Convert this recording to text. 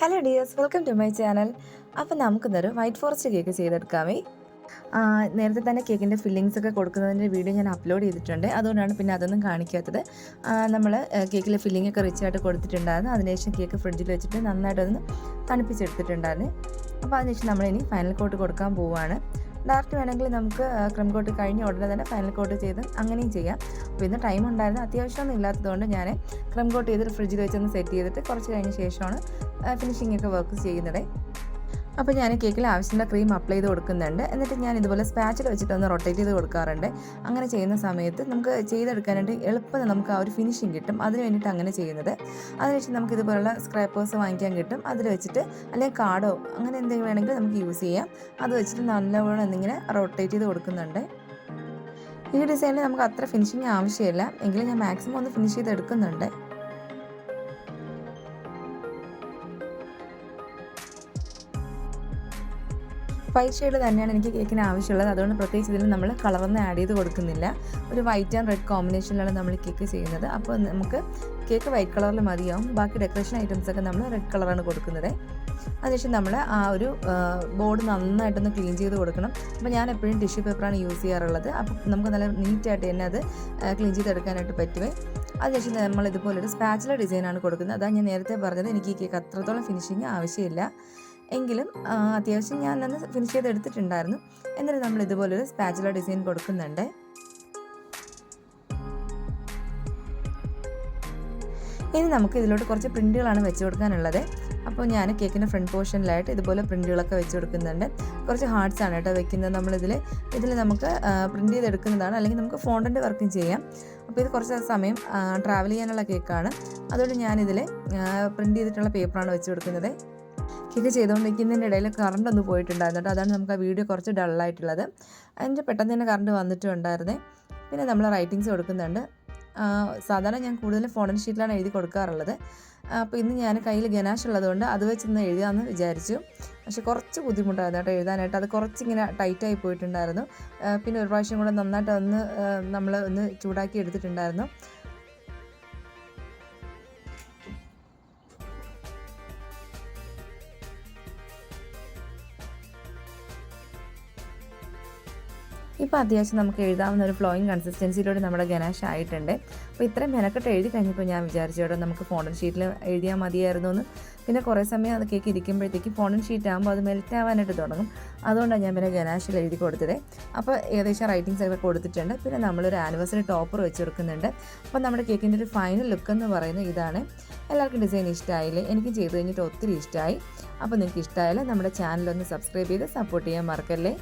Hello dears welcome to my channel അപ്പോൾ നമുക്കിന്നൊരു white forest cake ചെയ്തെടുക്കാമേ. നേരത്തെ തന്നെ കേക്കിന്റെ ഫില്ലിങ്സ് ഒക്കെ കൊടുക്കുന്നതിന്റെ വീഡിയോ ഞാൻ അപ്ലോഡ് ചെയ്തിട്ടുണ്ട്. അതുകൊണ്ടാണ് പിന്നെ അതൊന്നും കാണിക്കാത്തത്. നമ്മൾ കേക്കിലെ ഫില്ലിംഗ് ഒക്കെ റിച്ച് ആയിട്ട് കൊടുത്തിട്ടുണ്ടായിരുന്നു. അതിനുശേഷം കേക്ക് ഫ്രിഡ്ജിൽ വെച്ചിട്ട് നന്നായിട്ടൊന്ന് തണുപ്പിച്ചെടുത്തിട്ടുണ്ടായിരുന്നു. അപ്പോൾ അതിനുശേഷം നമ്മളിനി ഫൈനൽ കോട്ട് കൊടുക്കാൻ പോവുകയാണ് ഡയറക്റ്റ് വേണമെങ്കിൽ നമുക്ക് ക്രിം കോട്ട് കഴിഞ്ഞ ഉടനെ തന്നെ ഫൈനൽ കോട്ട് ചെയ്ത് അങ്ങനെയും ചെയ്യാം. അപ്പോൾ ഇന്ന് ടൈം ഉണ്ടായിരുന്നു. അത്യാവശ്യമൊന്നും ഇല്ലാത്തതുകൊണ്ട് ഞാൻ ക്രിം കോട്ട് ചെയ്തിട്ട് ഫ്രിഡ്ജിൽ വെച്ചൊന്ന് സെറ്റ് ചെയ്തിട്ട് കുറച്ച് കഴിഞ്ഞ ശേഷമാണ് ഫിനിഷിംഗ് ഒക്കെ വർക്ക് ചെയ്യുന്നത്. അപ്പോൾ ഞാൻ കേക്കിൽ ആവശ്യമുള്ള ക്രീം അപ്ലൈ ചെയ്ത് കൊടുക്കുന്നുണ്ട്. എന്നിട്ട് ഞാൻ ഇതുപോലെ സ്പാച്ചിൽ വെച്ചിട്ടൊന്ന് റൊട്ടേറ്റ് ചെയ്ത് കൊടുക്കാറുണ്ട്. അങ്ങനെ ചെയ്യുന്ന സമയത്ത് നമുക്ക് ചെയ്തെടുക്കാനായിട്ട് എളുപ്പം നമുക്ക് ആ ഒരു ഫിനിഷിംഗ് കിട്ടും. അതിന് വേണ്ടിയിട്ട് അങ്ങനെ ചെയ്യുന്നത്. അതിനുശേഷം നമുക്ക് ഇതുപോലുള്ള സ്ക്രാപ്പേഴ്സ് വാങ്ങിക്കാൻ കിട്ടും. അതിൽ വെച്ചിട്ട് അല്ലെങ്കിൽ കാർഡോ അങ്ങനെ എന്തെങ്കിലും വേണമെങ്കിൽ നമുക്ക് യൂസ് ചെയ്യാം. അത് വെച്ചിട്ട് നല്ലപോലെ എന്തെങ്കിലും റൊട്ടേറ്റ് ചെയ്ത് കൊടുക്കുന്നുണ്ട്. ഈ ഡിസൈനിൽ നമുക്ക് അത്ര ഫിനിഷിങ് ആവശ്യമില്ല. എങ്കിലും ഞാൻ മാക്സിമം ഒന്ന് ഫിനിഷ് ചെയ്ത് വൈറ്റ് ഷെയ്ഡ് തന്നെയാണ് എനിക്ക് കേക്കിന് ആവശ്യമുള്ളത്. അതുകൊണ്ട് പ്രത്യേകിച്ച് ഇതിൽ നമ്മൾ കളറൊന്നും ആഡ് ചെയ്ത് കൊടുക്കുന്നില്ല. ഒരു വൈറ്റ് ആൻഡ് റെഡ് കോമ്പിനേഷനിലാണ് നമ്മൾ കേക്ക് ചെയ്യുന്നത്. അപ്പോൾ നമുക്ക് കേക്ക് വൈറ്റ് കളറിൽ മതിയാവും. ബാക്കി ഡെക്കറേഷൻ ഐറ്റംസ് ഒക്കെ നമ്മൾ റെഡ് കളറാണ് കൊടുക്കുന്നത്. അതിനുശേഷം നമ്മൾ ആ ഒരു ബോർഡ് നന്നായിട്ടൊന്ന് ക്ലീൻ ചെയ്ത് കൊടുക്കണം. അപ്പോൾ ഞാൻ എപ്പോഴും ടിഷ്യൂ പേപ്പറാണ് യൂസ് ചെയ്യാറുള്ളത്. അപ്പോൾ നമുക്ക് നല്ല നീറ്റായിട്ട് തന്നെ അത് ക്ലീൻ ചെയ്തെടുക്കാനായിട്ട് പറ്റുമേ അതിനുശേഷം നമ്മൾ ഇതുപോലൊരു ഡിസൈനാണ് കൊടുക്കുന്നത്. അതാണ് ഞാൻ നേരത്തെ പറഞ്ഞത്. എനിക്ക് ഈ കേക്ക് അത്രത്തോളം ഫിനിഷിങ് ആവശ്യമില്ല. എങ്കിലും അത്യാവശ്യം ഞാൻ അന്ന് ഫിനിഷ് ചെയ്ത് എടുത്തിട്ടുണ്ടായിരുന്നു എന്നിട്ട് നമ്മൾ ഇതുപോലൊരു സ്പാച്ചുലർ ഡിസൈൻ കൊടുക്കുന്നുണ്ട്. ഇനി നമുക്ക് ഇതിലോട്ട് കുറച്ച് പ്രിന്റുകളാണ് വെച്ച് കൊടുക്കാനുള്ളത്. അപ്പോൾ ഞാൻ കേക്കിന്റെ ഫ്രണ്ട് പോർഷനിലായിട്ട് ഇതുപോലെ പ്രിന്റുകളൊക്കെ വെച്ച് കൊടുക്കുന്നുണ്ട്. കുറച്ച് ഹാർട്ട്സ് ആണ് കേട്ടോ വെക്കുന്നത്. നമ്മളിതിൽ ഇതിൽ നമുക്ക് പ്രിന്റ് ചെയ്തെടുക്കുന്നതാണ്. അല്ലെങ്കിൽ നമുക്ക് ഫോണ്ടന്റ് വർക്കും ചെയ്യാം. അപ്പോൾ ഇത് കുറച്ച് സമയം ട്രാവൽ ചെയ്യാനുള്ള കേക്കാണ് അതുകൊണ്ട് ഞാനിതിൽ പ്രിന്റ് ചെയ്തിട്ടുള്ള പേപ്പറാണ് വെച്ച് കൊടുക്കുന്നത്. കേക്ക് ചെയ്തുകൊണ്ടിരിക്കുന്നതിന്റെ ഇടയിൽ കറണ്ട് ഒന്ന് പോയിട്ടുണ്ടായിരുന്നു അതാണ് നമുക്ക് ആ വീഡിയോ കുറച്ച് ഡള്ളായിട്ടുള്ളത് അതിന്റെ പെട്ടെന്ന് തന്നെ കറണ്ട് വന്നിട്ടും ഉണ്ടായിരുന്നേ പിന്നെ നമ്മൾ റൈറ്റിങ്സ് കൊടുക്കുന്നുണ്ട്. സാധാരണ ഞാൻ കൂടുതൽ ഫോണൻ ഷീറ്റിലാണ് എഴുതി കൊടുക്കാറുള്ളത്. അപ്പോൾ ഇന്ന് ഞാൻ കയ്യിൽ ഗനാഷ് ഉള്ളതുകൊണ്ട് അത് വെച്ചിന്ന് എഴുതാമെന്ന് വിചാരിച്ചു. പക്ഷെ കുറച്ച് ബുദ്ധിമുട്ടായിരുന്നു കേട്ടോ എഴുതാനായിട്ട്. അത് കുറച്ചിങ്ങനെ ടൈറ്റായി പോയിട്ടുണ്ടായിരുന്നു. പിന്നെ ഒരു പ്രാവശ്യം കൂടെ നന്നായിട്ട് ഒന്ന് നമ്മൾ ഒന്ന് ചൂടാക്കി എടുത്തിട്ടുണ്ടായിരുന്നു. ഇപ്പോൾ അത്യാവശ്യം നമുക്ക് എഴുതാവുന്ന ഒരു ഫ്ലോയിങ് കൺസിസ്റ്റൻസിയിലൂടെ നമ്മുടെ ഗനാഷ് ആയിട്ടുണ്ട്. അപ്പോൾ ഇത്രയും മെനക്കെട്ട് എഴുതി കഴിഞ്ഞപ്പോൾ ഞാൻ വിചാരിച്ചു കേട്ടോ നമുക്ക് ഫോണൻ ഷീറ്റിൽ എഴുതിയാൽ മതിയായിരുന്നു എന്ന്. പിന്നെ കുറേ സമയം അത് കേക്ക് ഇരിക്കുമ്പോഴത്തേക്ക് ഫോണൻ ഷീറ്റ് ആകുമ്പോൾ അത് മെൽറ്റ് ആവാനായിട്ട് തുടങ്ങും. അതുകൊണ്ടാണ് ഞാൻ പിന്നെ ഗനാഷിൽ എഴുതി കൊടുത്തത്. അപ്പോൾ ഏകദേശം റൈറ്റിംഗ്സ് ഒക്കെ കൊടുത്തിട്ടുണ്ട്. പിന്നെ നമ്മളൊരു ആനിവേഴ്സറി ടോപ്പർ വെച്ച് കൊടുക്കുന്നുണ്ട്. അപ്പോൾ നമ്മുടെ കേക്കിന്റെ ഒരു ഫൈനൽ ലുക്ക് എന്ന് പറയുന്നത് ഇതാണ്. എല്ലാവർക്കും ഡിസൈൻ ഇഷ്ടമായില്ലേ എനിക്ക് ചെയ്ത് കഴിഞ്ഞിട്ട് ഒത്തിരി ഇഷ്ടമായി അപ്പോൾ നിങ്ങൾക്ക് ഇഷ്ടമായാലും നമ്മുടെ ചാനലൊന്ന് സബ്സ്ക്രൈബ് ചെയ്ത് സപ്പോർട്ട് ചെയ്യാൻ മറക്കല്ലേ?